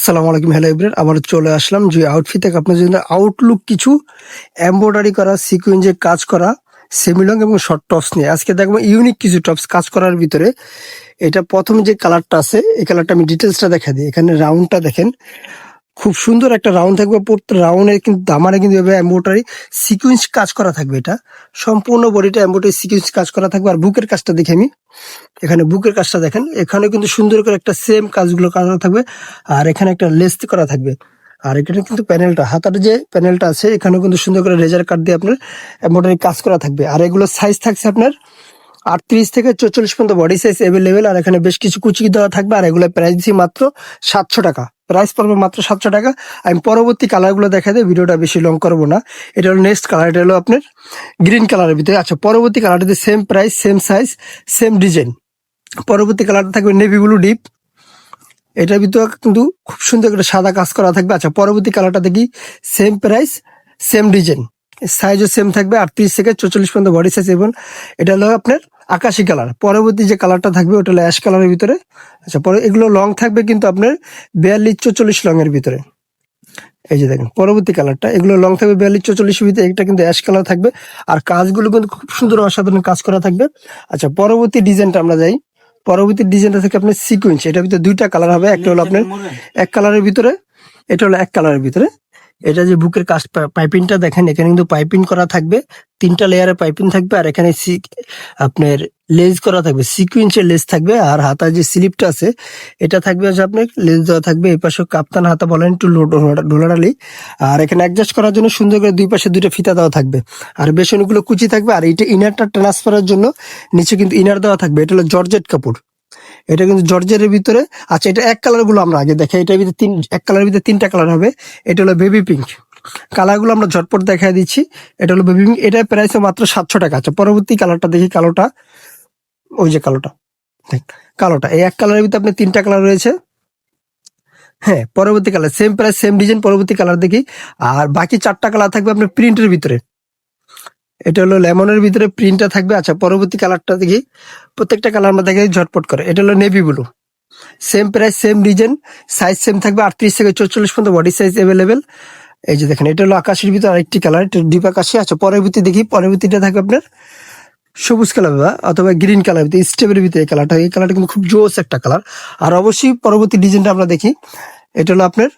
আসসালামু আলাইকুম, হ্যালো ইব্রেন আবার চলে আসলাম যে আউটফিট থেকে। আপনার জন্য আউটলুক কিছু এম্ব্রয়ডারি করা সিকুয়েন্সে কাজ করা সেমিলং এবং শর্ট টপস নিয়ে। আজকে দেখব ইউনিক কিছু টপস কাজ করার ভিতরে। এটা প্রথম যে কালারটা আছে, এই কালারটা আমি ডিটেলসটা দেখা দিই। এখানে রাউন্ডটা দেখেন। খুব সুন্দর একটা রাউন্ড থাকবে প্রত্যেক রাউন্ডে কিন্তু দামারে কিন্তু এমব্রয়ডারি সিকুয়েন্স কাজ করা থাকবে এটা। সম্পূর্ণ বডিটা এমব্রয়ডারি সিকুয়েন্স কাজ করা থাকবে। আর বুকের কাজটা দেখে আমি, এখানে বুকের কাজটা দেখেন। এখানে কিন্তু সুন্দর করে একটা সেম কাজগুলো করা থাকবে। আর এখানে একটা লেস করা থাকবে। আর এখানে কিন্তু প্যানেলটা হাতার যে প্যানেলটা আছে, এখানেও কিন্তু সুন্দর করে রেজার কাট দিয়ে আপনার এমব্রয়ডারি কাজ করা থাকবে। আর এগুলো সাইজ থাকছে আপনার আটত্রিশ থেকে চৌচল্লিশ পর্যন্ত বডি সাইজ অ্যাভেলেবেল আর এখানে বেশ কিছু কুচি দেওয়া থাকবে, আর এগুলো প্রাইস দিচ্ছি মাত্র সাতশো টাকা। প্রাইস পড়বে মাত্র সাতশো টাকা। আমি পরবর্তী কালারগুলো দেখা দেয় ভিডিওটা বেশি লং করব না। এটা হলো নেক্সট কালার এটা হলো আপনার গ্রিন কালারের ভিতরে। আচ্ছা পরবর্তী কালারটাতে same price same size same design পরবর্তী কালারটা থাকবে নেভি ব্লু ডিপ এটার ভিতরে কিন্তু খুব সুন্দর একটা সাদা কাজ করা থাকবে। আচ্ছা পরবর্তী কালারটা দেখি সেম প্রাইস সেম ডিজাইন সাইজও সেম থাকবে আটত্রিশ থেকে চৌচল্লিশ পর্যন্ত বডি সাইজ এবং এটা হলো আপনার আকাশি কালার পরবর্তী যে কালারটা থাকবে ওটা হলো অ্যাশ কালারের ভিতরে। আচ্ছা পরে এগুলো লং থাকবে কিন্তু আপনার বিয়াল্লিশ চৌচল্লিশ লং এর ভিতরে। এই যে দেখেন পরবর্তী কালারটা এগুলো লং থাকবে বিয়াল্লিশ চৌচল্লিশের ভিতরে এটা কিন্তু অ্যাশ কালার থাকবে। আর কাজগুলো কিন্তু খুব সুন্দর অসাধারণ কাজ করা থাকবে। আচ্ছা পরবর্তী ডিজাইনটা আমরা যাই। পরবর্তী ডিজাইনটা থেকে আপনার সিকুয়েন্স এটার ভিতরে দুইটা কালার হবে। একটা হলো আপনার এক কালারের ভিতরে এটা হলো এক কালারের ভিতরে। এটা যে বুকের কাজ পাইপিংটা দেখেন, এখানে কিন্তু পাইপিং করা থাকবে, তিনটা লেয়ারের পাইপিং থাকবে, আর এখানে আপনার লেজ করা থাকবে, সিকুয়েন্সের লেজ থাকবে, আর হাতার যে স্লিপটা আছে, এটা থাকবে হচ্ছে আপনার লেজ দেওয়া থাকবে, এই পাশে কাপ্তান হাতা বলেন, একটু ডোলারালি আর এখানে অ্যাডজাস্ট করার জন্য সুন্দর করে দুই পাশে দুইটা ফিতা দেওয়া থাকবে, আর বেশ অনেকগুলো কুচি থাকবে, আর এটা ইনারটা ট্রান্সফারের জন্য নিচে কিন্তু ইনার দেওয়া থাকবে, এটা হলো জর্জেট কাপড়। এটা কিন্তু জর্জের ভিতরে। আচ্ছা এটা এক কালারগুলো আমরা আগে দেখাই এটার ভিতরে তিন এক কালারের ভিতরে তিনটা কালার হবে। এটা হলো বেবি পিঙ্ক। কালারগুলো আমরা ঝটপট দেখা দিচ্ছি। এটা হলো বেবি পিঙ্ক। এটা প্রাইস মাত্র সাতশো টাকা। আছে পরবর্তী কালারটা দেখি কালোটা। ওই যে কালোটা। দেখ, কালোটা। এই এক কালারের ভিতরে আপনি তিনটা কালার রয়েছে। হ্যাঁ পরবর্তী colour. Same price same design পরবর্তী কালার দেখি। আর বাকি চারটা কালার থাকবে আপনার প্রিন্টের ভিতরে। এটা হলো লেমনের ভিতরে প্রিন্টটা থাকবে। আচ্ছা পরবর্তী কালারটা দেখি। প্রত্যেকটা কালার আমরা দেখে ঝটপট করে। এটা হলো navy blue. Same price, same design, size same থাকবে, আটত্রিশ থেকে চৌচল্লিশ পর্যন্ত বডি সাইজ অ্যাভেলেবেল এই যে দেখেন, এটা হলো আকাশের ভিতরে আরেকটি কালার, এটা ডিপ আকাশি। আচ্ছা পরবর্তী দেখি, পরবর্তীটা থাকবে আপনার সবুজ কালার বা, অথবা গ্রিন কালার ভিতরে স্টেপের ভিতরে এই কালারটা। এই কালারটা কিন্তু খুব জোস একটা কালার। আর অবশ্যই পরবর্তী ডিজাইনটা আমরা দেখি। এটা হলো আপনার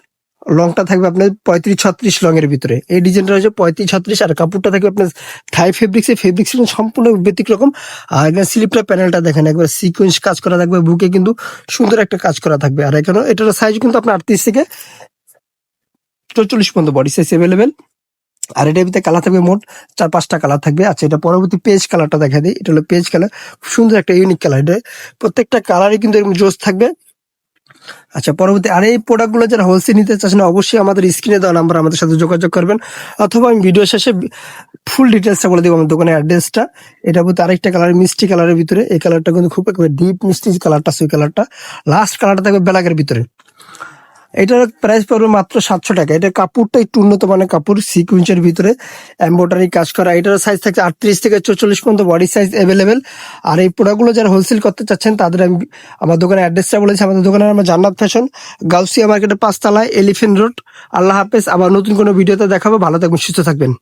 লংটা থাকবে আপনার পঁয়ত্রিশ, ছত্রিশ লং এর ভিতরে। এই ডিজাইনটা হচ্ছে পঁয়ত্রিশ, ছত্রিশ, আর কাপড়টা থাকবে আপনার থাই ফেব্রিক্স এই ফেব্রিক্স সম্পূর্ণ ব্যতিক্রম আর এখানে স্লিপটা প্যানেলটা দেখেন, একবার সিকোয়েন্স কাজ করা থাকবে, বুকে কিন্তু সুন্দর একটা কাজ করা থাকবে। আর এখানে এটার সাইজ কিন্তু আপনার আটত্রিশ থেকে চৌচল্লিশ পর্যন্ত বডি সাইজ অ্যাভেলেবেল আর এটার ভিতরে কালার থাকবে মোট চার পাঁচটা কালার থাকবে। আচ্ছা এটা পরবর্তী পেজ কালারটা দেখা দিই। এটা হলো পেজ কালার সুন্দর একটা ইউনিক কালার এটা প্রত্যেকটা কালারই কিন্তু এরকম জোস থাকবে। আচ্ছা পরবর্তী আর এই প্রোডাক্টগুলো যারা হোলসেল নিতে চাচ্ছেন, অবশ্যই আমাদের স্ক্রিনে দেওয়া নাম্বার আমাদের সাথে যোগাযোগ করবেন। অথবা আমি ভিডিও শেষে ফুল ডিটেলসটা বলে দেবো আমার দোকানের অ্যাড্রেসটা এটা বলতে আরেকটা কালার মিষ্টি কালারের ভিতরে। এই কালারটা কিন্তু খুব একেবারে ডিপ মিষ্টি কালারটা সেই কালারটা লাস্ট কালারটা থাকবে ব্ল্যাকের ভিতরে। এটার প্রাইস পড়বে মাত্র সাতশো টাকা। এটা কাপড়টা একটু উন্নত মানের কাপড় সিকুয়েন্সের ভিতরে এম্ব্রয়ডারি কাজ করা। এটার সাইজ থাকছে আটত্রিশ থেকে চৌচল্লিশ পর্যন্ত বডি সাইজ অ্যাভেলেবেল আর এই প্রোডাক্টগুলো যারা হোলসেল করতে চাচ্ছেন, তাদের আমি আমার দোকানের অ্যাড্রেসটা বলেছি। আমাদের দোকানের আমার জান্নাত ফ্যাশন গাউসিয়া মার্কেটের পাঁচতলায় এলিফেন্ট রোড আল্লাহ হাফেজ, আবার নতুন কোনো ভিডিওতে দেখাবো। ভালো থাকবেন, সুস্থ থাকবেন।